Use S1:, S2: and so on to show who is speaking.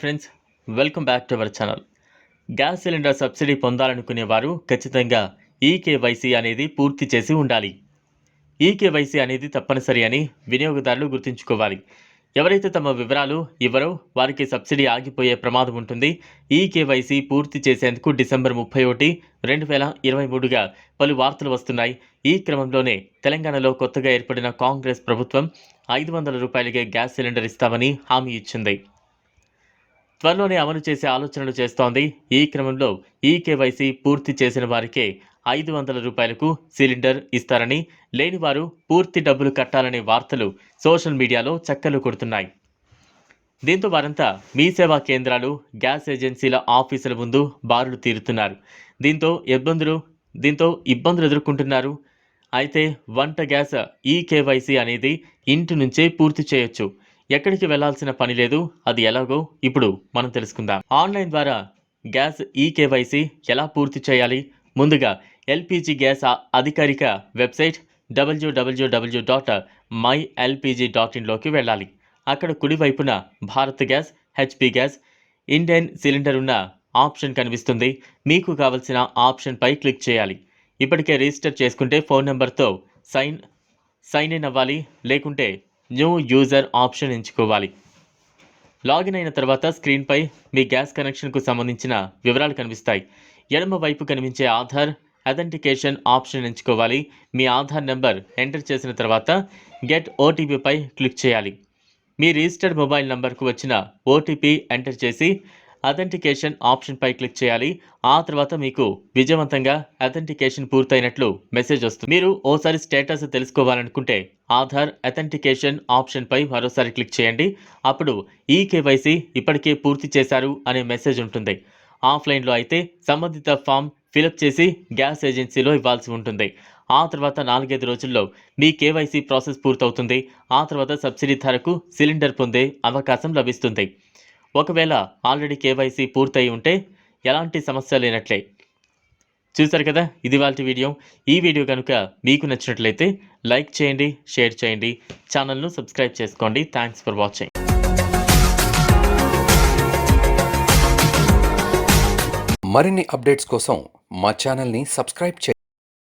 S1: Friends welcome back to our channel gas cylinder subsidy పొందాలనుకునే వారు ఖచ్చితంగా eKYC అనేది పూర్తి చేసి ఉండాలి. ఈకేవైసీ అనేది తప్పనిసరి అని వినియోగదారులు గుర్తుంచుకోవాలి. ఎవరైతే తమ వివరాలు ఇవ్వరో వారికి సబ్సిడీ ఆగిపోయే ప్రమాదం ఉంటుంది. ఈకేవైసీ పూర్తి చేసేందుకు డిసెంబర్ ముప్పై ఒకటి రెండు వేల ఇరవై మూడుగా పలు వార్తలు వస్తున్నాయి. ఈ క్రమంలోనే తెలంగాణలో కొత్తగా ఏర్పడిన కాంగ్రెస్ ప్రభుత్వం ఐదు వందల రూపాయలకే గ్యాస్ సిలిండర్ ఇస్తామని హామీ ఇచ్చింది. త్వరలోనే అమలు చేసే ఆలోచనలు చేస్తోంది. ఈ క్రమంలో ఈ కేవైసీ పూర్తి చేసిన వారికే ఐదు వందల రూపాయలకు సిలిండర్ ఇస్తారని లేని వారు పూర్తి డబ్బులు కట్టాలనే వార్తలు సోషల్ మీడియాలో చక్కర్లు కొడుతున్నాయి. దీంతో వారంతా మీ సేవా కేంద్రాలు గ్యాస్ ఏజెన్సీల ఆఫీసుల ముందు బారులు తీరుతున్నారు. దీంతో ఇబ్బందులు దీంతో ఇబ్బందులు ఎదుర్కొంటున్నారు. అయితే వంట గ్యాస్ ఈ కేవైసీ అనేది ఇంటి నుంచే పూర్తి చేయొచ్చు. ఎక్కడికి వెళ్ళాల్సిన పని లేదు. అది ఎలాగో ఇప్పుడు మనం తెలుసుకుందాం. ఆన్లైన్ ద్వారా గ్యాస్ ఈ కేవైసీ ఎలా పూర్తి చేయాలి? ముందుగా ఎల్పిజి గ్యాస్ అధికారిక వెబ్సైట్ డబ్ల్యూడబ్ల్యూడబ్ల్యూ డాట్ మై ఎల్పిజి డాట్ ఇన్లోకి వెళ్ళాలి. అక్కడ కుడివైపున Bharat gas HP gas Indian cylinder ఉన్న ఆప్షన్ కనిపిస్తుంది. మీకు కావలసిన ఆప్షన్పై క్లిక్ చేయాలి. ఇప్పటికే రిజిస్టర్ చేసుకుంటే ఫోన్ నెంబర్తో సైన్ సైన్ ఇన్ అవ్వాలి. లేకుంటే న్యూ యూజర్ ఆప్షన్ ఎంచుకోవాలి. లాగిన్ అయిన తర్వాత స్క్రీన్పై మీ గ్యాస్ కనెక్షన్కు సంబంధించిన వివరాలు కనిపిస్తాయి. ఎడమ వైపు కనిపించే ఆధార్ అథెంటికేషన్ ఆప్షన్ ఎంచుకోవాలి. మీ ఆధార్ నెంబర్ ఎంటర్ చేసిన తర్వాత గెట్ ఓటీపీపై క్లిక్ చేయాలి. మీ రిజిస్టర్డ్ మొబైల్ నంబర్కు వచ్చిన ఓటీపీ ఎంటర్ చేసి అథెంటికేషన్ ఆప్షన్పై క్లిక్ చేయాలి. ఆ తర్వాత మీకు విజయవంతంగా అథెంటికేషన్ పూర్తయినట్లు మెసేజ్ వస్తుంది. మీరు ఓసారి స్టేటస్ తెలుసుకోవాలనుకుంటే ఆధార్ అథెంటికేషన్ ఆప్షన్పై మరోసారి క్లిక్ చేయండి. అప్పుడు ఈ కేవైసీ ఇప్పటికే పూర్తి చేశారు అనే మెసేజ్ ఉంటుంది. ఆఫ్లైన్లో అయితే సంబంధిత ఫామ్ ఫిలప్ చేసి గ్యాస్ ఏజెన్సీలో ఇవ్వాల్సి ఉంటుంది. ఆ తర్వాత నాలుగైదు రోజుల్లో మీ కేవైసీ ప్రాసెస్ పూర్తవుతుంది. ఆ తర్వాత సబ్సిడీ ధరకు సిలిండర్ పొందే అవకాశం లభిస్తుంది. ఒకవేళ ఆల్రెడీ కేవైసీ పూర్తయి ఉంటే ఎలాంటి సమస్య లేనట్లే. చూసారు కదా ఇది వాళ్ళ వీడియో. ఈ వీడియో కనుక మీకు నచ్చినట్లయితే లైక్ చేయండి షేర్ చేయండి ఛానల్ను సబ్స్క్రైబ్ చేసుకోండి. Thanks for watching.
S2: మరిన్ని అప్డేట్స్ కోసం మా ఛానల్ని సబ్స్క్రైబ్ చేయండి.